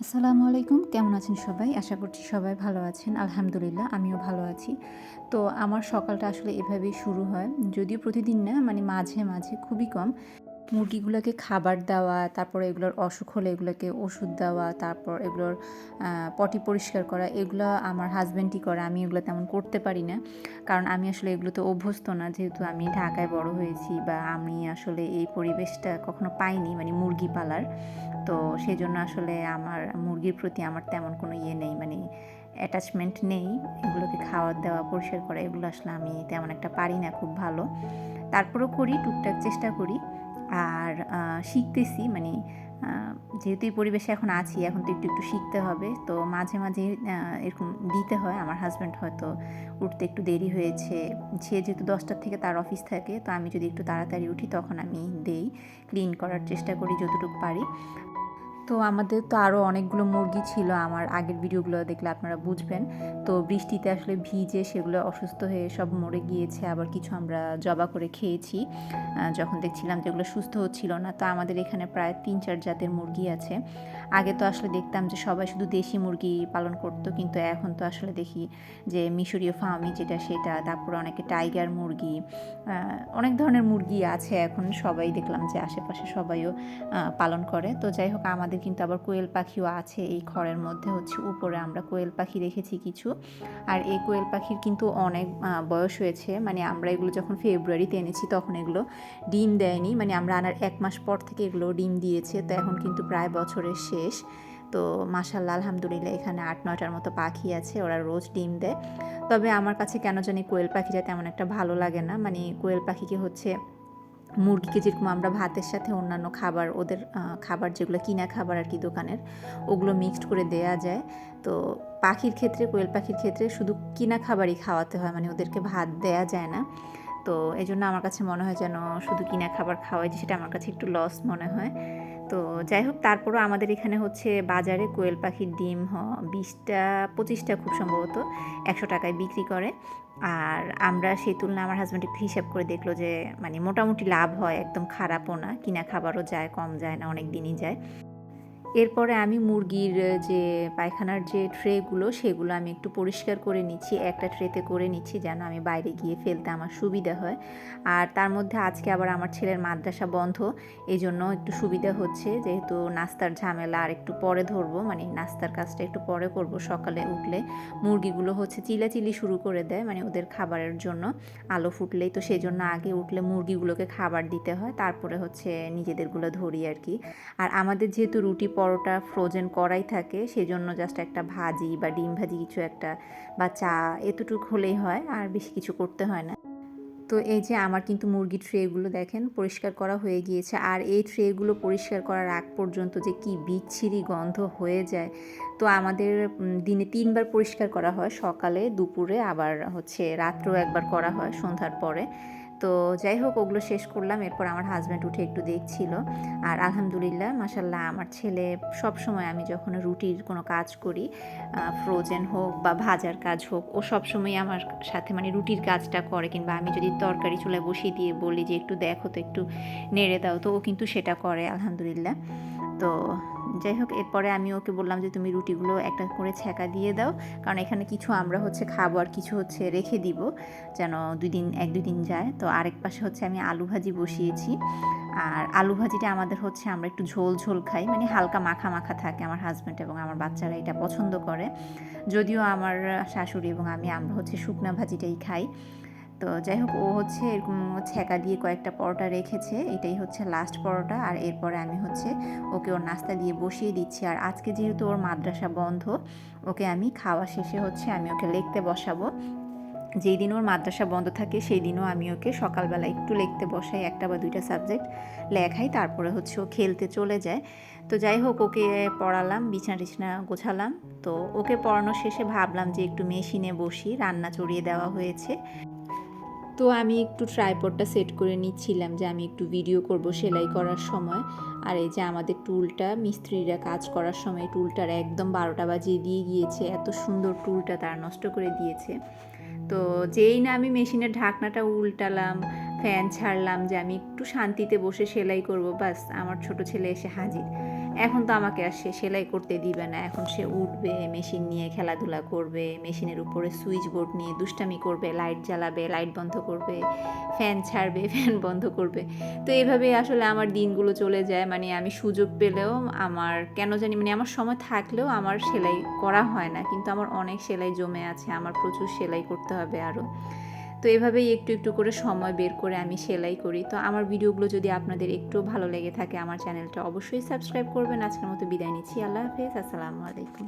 আসসালামু আলাইকুম। কেমন আছেন সবাই? আশা করছি সবাই ভালো আছেন। আলহামদুলিল্লাহ, আমিও ভালো আছি। তো আমার সকালটা আসলে এভাবেই শুরু হয়। যদিও প্রতিদিন না মানে মাঝে মাঝে খুবই কম। মুরগিগুলোকে খাবার দেওয়া, তারপর এগুলোর অসুখ হলে এগুলোকে ওষুধ দেওয়া, তারপর এগুলোর পটি পরিষ্কার করা, এগুলো আমার হাজব্যান্ডই করে। আমি এগুলো তেমন করতে পারি না। কারণ আমি আসলে এগুলোতে অভ্যস্ত না। যেহেতু আমি ঢাকায় বড় হয়েছি বা আমি আসলে এই পরিবেশটা কখনো পাইনি মানে মুরগি পালার। তো সেই জন্য আসলে আমার মুরগির প্রতি আমার তেমন কোনো ইয়ে নেই মানে অ্যাটাচমেন্ট নেই। এগুলোকে খাওয়ার দাওয়া, পরিষ্কার করা, এগুলো আসলে আমি তেমন একটা পারি না খুব ভালো। তারপরেও করি, টুকটাক চেষ্টা করি। আর শিখতেছি মানে যেহেতু এই পরিবেশে এখন আছি, এখন তো একটু একটু শিখতে হবে, তো মাঝে মাঝে এরকম দিতে হয়। আমার হাজব্যান্ড হয়তো উঠতে একটু দেরি হয়েছে, সে যেহেতু দশটার থেকে তার অফিস থাকে, তো আমি যদি একটু তাড়াতাড়ি উঠি, তখন আমি দেই। ক্লিন করার চেষ্টা করি, যতটুকু পারি। তো আমাদের তো আরও অনেকগুলো মুরগি ছিল, আমার আগের ভিডিওগুলো দেখলে আপনারা বুঝবেন। তো বৃষ্টিতে আসলে ভিজে সেগুলো অসুস্থ হয়ে সব মরে গিয়েছে, আবার কিছু আমরা জবা করে খেয়েছি। যখন দেখছিলাম যেগুলো সুস্থ হচ্ছিল না, তো আমাদের এখানে প্রায় তিন চার জাতের মুরগি আছে। আগে তো আসলে দেখতাম যে সবাই শুধু দেশি মুরগি পালন করতো, কিন্তু এখন তো আসলে দেখি যে মিশরীয় ফার্মি যেটা সেটা, তারপরে অনেকে টাইগার মুরগি অনেক ধরনের মুরগি আছে এখন সবাই দেখলাম যে আশেপাশে সবাইও পালন করে। তো যাই হোক, আমাদের কিন্তু আবার কোয়েল পাখিও আছে এই খড়ের মধ্যে। হচ্ছে উপরে আমরা কোয়েল পাখি দেখেছি কিছু। আর এই কোয়েল পাখির কিন্তু অনেক বয়স হয়েছে। মানে আমরা এগুলো যখন ফেব্রুয়ারিতে এনেছি তখন এগুলো ডিম দেয়নি। মানে আমরা আনার এক মাস পর থেকে এগুলো ডিম দিয়েছে। তো এখন কিন্তু প্রায় বছরের শেষ। তো মাসাল্লাহ আলহামদুলিল্লাহ, এখানে আট, নয়টার মতো পাখি আছে। ওরা রোজ ডিম দেয়। তবে আমার কাছে কেন জানি কোয়েল পাখিটা তেমন একটা ভালো লাগে না। মানে কোয়েল পাখিকে হচ্ছে মুরগিকে যেরকম আমরা ভাতের সাথে অন্যান্য খাবার, ওদের খাবার যেগুলো কিনা খাবার আর কি দোকানের, ওগুলো মিক্সড করে দেয়া যায়। তো পাখির ক্ষেত্রে, কোয়েল পাখির ক্ষেত্রে শুধু কিনা খাবারই খাওয়াতে হয় মানে ওদেরকে ভাত দেয়া যায় না। তো এই জন্য আমার কাছে মনে হয় যেন শুধু কিনা খাবার খাওয়াই যে সেটা আমার কাছে একটু লস মনে হয়। তো যাই হোক, তারপরও আমাদের এখানে হচ্ছে বাজারে কোয়েল পাখির ডিম হ, বিশটা, পঁচিশটা খুব সম্ভবত একশো টাকায় বিক্রি করে। আর আমরা সেই তুলনায় আমার হাজব্যান্ড একটু হিসাব করে দেখল যে মানে মোটামুটি লাভ হয়, একদম খারাপও না, কিনা খাবারও যায়, কম যায় না, অনেক দিনই যায়। এরপরে আমি মুরগির যে পায়খানার যে ট্রেগুলো, সেগুলো আমি একটু পরিষ্কার করে নিচ্ছি, একটা ট্রেতে করে নিচ্ছি যেন আমি বাইরে গিয়ে ফেলতে আমার সুবিধা হয়। আর তার মধ্যে আজকে আবার আমার ছেলের মাদ্রাসা বন্ধ এই জন্য একটু সুবিধা হচ্ছে, যেহেতু নাস্তার ঝামেলা আর একটু পরে ধরবো মানে নাস্তার কাজটা একটু পরে করব সকালে উঠলে। মুরগিগুলো হচ্ছে চিলাচিলি শুরু করে দেয় মানে ওদের খাবারের জন্য। আলো ফুটলেই তো সেই জন্য আগে উঠলে মুরগিগুলোকে খাবার দিতে হয়, তারপরে হচ্ছে নিজেদেরগুলো ধরি আর কি। আর আমাদের যেহেতু রুটি পরোটা ফ্রোজেন করাই থাকে সেই জন্য জাস্ট একটা ভাজি বা ডিম ভাজি কিছু একটা বা চা এতটুকু হলেই হয়, আর বেশি কিছু করতে হয় না। তো এই যে আমার কিন্তু মুরগির ট্রেগুলো দেখেন, পরিষ্কার করা হয়ে গিয়েছে, আর এই ট্রেগুলো পরিষ্কার করার আগ পর্যন্ত যে কি বিচ্ছিরি গন্ধ হয়ে যায়, তো আমাদের দিনে তিনবার পরিষ্কার করা হয়, সকালে, দুপুরে, আবার হচ্ছে রাত্রেও একবার করা হয়, সন্ধ্যার পরে। তো যাই হোক, ওগুলো শেষ করলাম। এরপর আমার হাজব্যান্ড উঠে একটু দেখছিল। আর আলহামদুলিল্লাহ মাসাল্লাহ আমার ছেলে সব সময় আমি যখন রুটির কোনো কাজ করি ফ্রোজেন হোক বা ভাজার কাজ হোক, ও সব সময় আমার সাথে মানে রুটির কাজটা করে কিংবা আমি যদি তরকারি চুলায় বসিয়ে দিয়ে বলি যে, একটু দেখো তো, একটু নেড়ে দাও, তো ও কিন্তু সেটা করে, আলহামদুলিল্লাহ। তো যাই হোক, এরপরে আমি ওকে বললাম যে, তুমি রুটিগুলো একটা করে ছ্যাঁকা দিয়ে দাও। কারণ এখানে কিছু আমরা হচ্ছে খাব আর কিছু হচ্ছে রেখে দিব, যেন দুই দিন, এক, দুই দিন যায়। তো আরেক পাশে হচ্ছে আমি আলু ভাজি বসিয়েছি। আর আলু ভাজিটা আমাদের হচ্ছে আমরা একটু ঝোল ঝোল খাই। মানে হালকা মাখা মাখা থাকে আমার হাজব্যান্ড এবং আমার বাচ্চারা এটা পছন্দ করে। যদিও আমার শাশুড়ি এবং আমি আমরা হচ্ছে শুকনা ভাজিটাই খাই। তো যাই হোক ও হচ্ছে এরকম ছ্যাঁকা দিয়ে কয়েকটা পরোটা রেখেছে। এটাই হচ্ছে লাস্ট পরোটা। আর এরপরে আমি হচ্ছে ওকে ওর নাস্তা দিয়ে বসিয়ে দিচ্ছি। আর আজকে যেহেতু ওর মাদ্রাসা বন্ধ, ওকে আমি খাওয়া শেষে হচ্ছে আমি ওকে লিখতে বসাবো। যেই দিন ওর মাদ্রাসা বন্ধ থাকে, সেই দিনও আমি ওকে সকালবেলা একটু লিখতে বসাই, একটা বা দুইটা সাবজেক্ট লেখাই, তারপরে হচ্ছে ও খেলতে চলে যায়। তো যাই হোক ওকে পড়ালাম, বিছানা টিছনা গোছালাম। তো ওকে পড়ানো শেষে ভাবলাম যে একটু মেশিনে বসি, রান্না চড়িয়ে দেওয়া হয়েছে। তো আমি একটু ট্রাইপডটা সেট করে নিচ্ছিলাম যে আমি একটু ভিডিও করব সেলাই করার সময়। আর এই যে আমাদের টুলটা মিস্ত্রিরা কাজ করার সময় টুলটার একদম বারোটা বাজিয়ে দিয়ে গিয়েছে। এত সুন্দর টুলটা তারা নষ্ট করে দিয়েছে। তো যেই না আমি মেশিনের ঢাকনাটা উল্টালাম ফ্যান ছাড়লাম যে আমি একটু শান্তিতে বসে সেলাই করব, বাস আমার ছোট ছেলে এসে হাজির। এখন তো আমাকে আর সে সেলাই করতে দিবে না। এখন সে উঠবে, মেশিন নিয়ে খেলাধুলা করবে, মেশিনের উপরে সুইচ বোর্ড নিয়ে দুষ্টামি করবে লাইট জ্বালাবে লাইট বন্ধ করবে ফ্যান ছাড়বে ফ্যান বন্ধ করবে। তো এইভাবে আসলে আমার দিনগুলো চলে যায়। মানে আমি সুযোগ পেলেও আমার কেন জানি মানে আমার সময় থাকলেও আমার সেলাই করা হয় না। কিন্তু আমার অনেক সেলাই জমে আছে। আমার প্রচুর সেলাই করতে হবে আরও তো এভাবেই একটু একটু করে সময় বের করে আমি সেলাই করি। তো আমার ভিডিওগুলো যদি আপনাদের একটু ভালো লেগে থাকে, আমার চ্যানেলটা অবশ্যই সাবস্ক্রাইব করবেন। আজকের মতো বিদায় নিচ্ছি। আল্লাহ হাফেজ। আসসালামু আলাইকুম।